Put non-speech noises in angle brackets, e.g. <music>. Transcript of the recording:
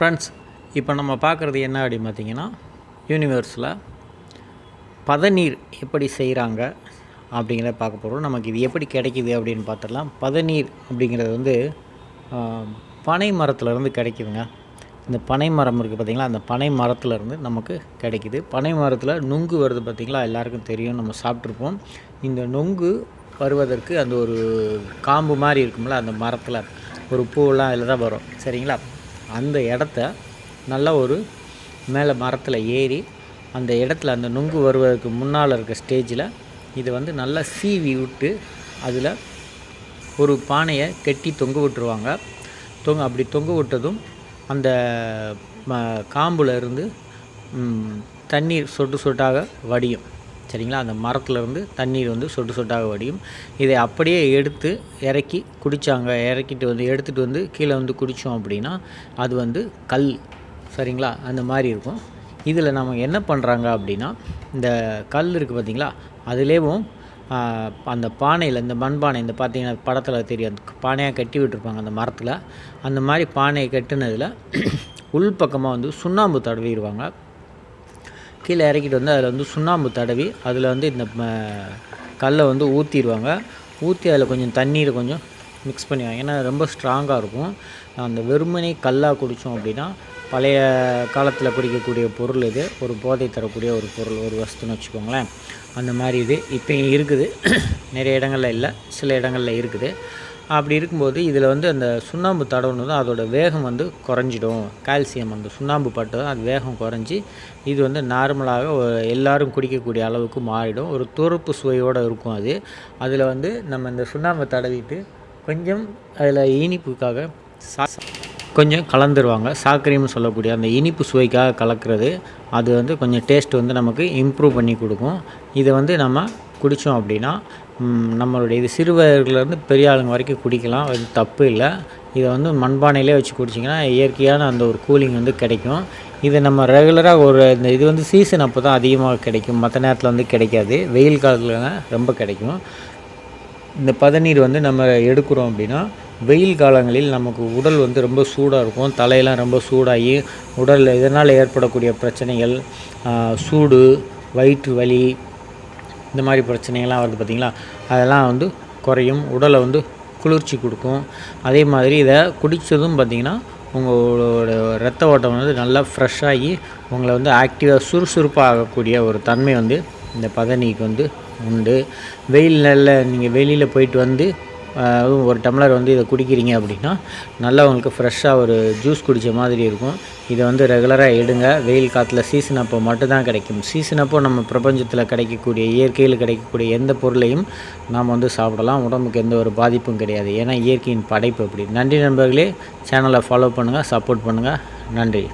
Friends இப்போ நம்ம பார்க்குறது என்ன அப்படின்னு பார்த்தீங்கன்னா யூனிவர்ஸில் பதநீர் எப்படி செய்கிறாங்க அப்படிங்கிறத பார்க்க போகிறோம் நமக்கு இது எப்படி கிடைக்கிது அப்படின்னு பார்த்துடலாம். பதநீர் அப்படிங்கிறது வந்து பனை மரத்துலேருந்து கிடைக்குதுங்க. இந்த பனை மரம் இருக்குது பார்த்திங்களா? அந்த பனை மரத்துலேருந்து நமக்கு கிடைக்கிது. பனை மரத்தில் நுங்கு வருது பார்த்தீங்களா? எல்லாருக்கும் தெரியும். நம்ம சாப்பிட்ருப்போம் இந்த நொங்கு வருவதற்கு அந்த ஒரு காம்பு மாதிரி இருக்கும்ல அந்த மரத்தில். ஒரு பூவெல்லாம் அதில் தான் வரும். சரிங்களா? அந்த இடத்த நல்லா ஒரு மேலே மரத்தில் ஏறி அந்த இடத்துல அந்த நுங்கு வருவதற்கு முன்னால் இருக்க ஸ்டேஜில் இதை வந்து நல்லா சீவி விட்டு அதில் ஒரு பானையை கட்டி தொங்க விட்டுருவாங்க. தொங்க அப்படி தொங்க விட்டதும் அந்த ம காம்புல இருந்து தண்ணீர் சொட்டு சொட்டாக வடியும். சரிங்களா? அந்த மரத்துலேருந்து தண்ணீர் வந்து சொட்டு சொட்டாக வடியும். இதை அப்படியே எடுத்து இறக்கி குடித்தாங்க இறக்கிட்டு வந்து எடுத்துகிட்டு வந்து கீழே வந்து குடித்தோம் அப்படின்னா அது வந்து கல். சரிங்களா? அந்த மாதிரி இருக்கும். இதில் நம்ம என்ன பண்ணுறாங்க அப்படின்னா இந்த கல் இருக்குது பார்த்திங்களா? அதுலேயும் அந்த பானையில் இந்த மண்பானை இந்த பார்த்தீங்கன்னா படத்தில் தெரியும். அந்த பானையாக கட்டி விட்டுருப்பாங்க அந்த மரத்தில். அந்த மாதிரி பானையை கட்டினதில் உள்பக்கமாக வந்து சுண்ணாம்பு தடவிடுவாங்க. கீழே இறக்கிட்டு வந்து அதில் வந்து சுண்ணாம்பு தடவி அதில் வந்து இந்த ம- கல்லை வந்து ஊற்றிடுவாங்க ஊற்றி அதில் கொஞ்சம் தண்ணீரை கொஞ்சம் மிக்ஸ் பண்ணுவாங்க ஏன்னா ரொம்ப ஸ்ட்ராங்காக இருக்கும். அந்த வெறுமனை கல்லாக குடித்தோம் அப்படின்னா பழைய காலத்தில் குடிக்கக்கூடிய பொருள் இது. ஒரு போதை தரக்கூடிய ஒரு பொருள் ஒரு வஸ்துன்னு வச்சுக்கோங்களேன். அந்த மாதிரி இது இப்போ இருக்குது. <coughs> நிறைய இடங்களில் இல்லை. சில இடங்களில் இருக்குது. அப்படி இருக்கும்போது இதில் வந்து அந்த சுண்ணாம்பு தடவுனதும் அதோட வேகம் வந்து குறைஞ்சிடும். கால்சியம் அந்த சுண்ணாம்பு பட்டதும் அது வேகம் குறைஞ்சி இது வந்து நார்மலாக எல்லோரும் குடிக்கக்கூடிய அளவுக்கு மாறிடும். ஒரு துருப்பு சுவையோடு இருக்கும் அது. அதில் வந்து நம்ம இந்த சுண்ணாம்பை தடவிட்டு கொஞ்சம் அதில் இனிப்புக்காக சா கொஞ்சம் கலந்துருவாங்க. சாக்கரைன்னு சொல்லக்கூடிய அந்த இனிப்பு சுவைக்காக கலக்கிறது. அது வந்து கொஞ்சம் டேஸ்ட் வந்து நமக்கு இம்ப்ரூவ் பண்ணி கொடுக்கும். இதை வந்து நம்ம குடித்தோம் அப்படின்னா நம்மளுடைய இது சிறுவர்கள்லேருந்து பெரிய ஆளுங்க வரைக்கும் குடிக்கலாம் அது தப்பு இல்லை. இதை வந்து மண்பானையிலே வச்சு குடிச்சிங்கன்னா இயற்கையான அந்த ஒரு கூலிங் வந்து கிடைக்கும். இதை நம்ம ரெகுலராக ஒரு இந்த இது வந்து சீசன் அப்போ தான் அதிகமாக கிடைக்கும். மற்ற நேரத்தில் வந்து கிடைக்காது. வெயில் காலத்தில் ரொம்ப கிடைக்கும். இந்த பதநீர் வந்து நம்ம எடுக்கிறோம் அப்படின்னா வெயில் காலங்களில் நமக்கு உடல் வந்து ரொம்ப சூடாக இருக்கும். தலையெல்லாம் ரொம்ப சூடாகி உடலில் இதனால் ஏற்படக்கூடிய பிரச்சனைகள் சூடு வயிற்று வலி இந்த மாதிரி பிரச்சனைகள்லாம் வருது பார்த்திங்களா? அதெல்லாம் வந்து குறையும். உடலை வந்து குளிர்ச்சி கொடுக்கும். அதே மாதிரி இதை குடித்ததும் பார்த்திங்கன்னா உங்களோட ரத்த ஓட்டம் வந்து நல்லா ஃப்ரெஷ்ஷாகி உங்களை வந்து ஆக்டிவாக சுறுசுறுப்பாக ஆகக்கூடிய ஒரு தன்மை வந்து இந்த பதனிக்கு வந்து உண்டு. வெயில் நல்ல நீங்கள் வெளியில் போயிட்டு வந்து அதுவும் ஒரு டம்ளர் வந்து இதை குடிக்கிறீங்க அப்படின்னா நல்லா உங்களுக்கு ஃப்ரெஷ்ஷாக ஒரு ஜூஸ் குடித்த மாதிரி இருக்கும். இதை வந்து ரெகுலராக எடுங்க. வெயில் காற்றுல சீசன் அப்போ மட்டும்தான் கிடைக்கும். சீசன் அப்போ நம்ம பிரபஞ்சத்தில் கிடைக்கக்கூடிய இயற்கையில் கிடைக்கக்கூடிய எந்த பொருளையும் நாம் வந்து சாப்பிடலாம். உடம்புக்கு எந்த ஒரு பாதிப்பும் கிடையாது. ஏன்னா இயற்கையின் படைப்பு அப்படி. நன்றி நண்பர்களே. சேனலை ஃபாலோ பண்ணுங்கள் சப்போர்ட் பண்ணுங்கள் நன்றி.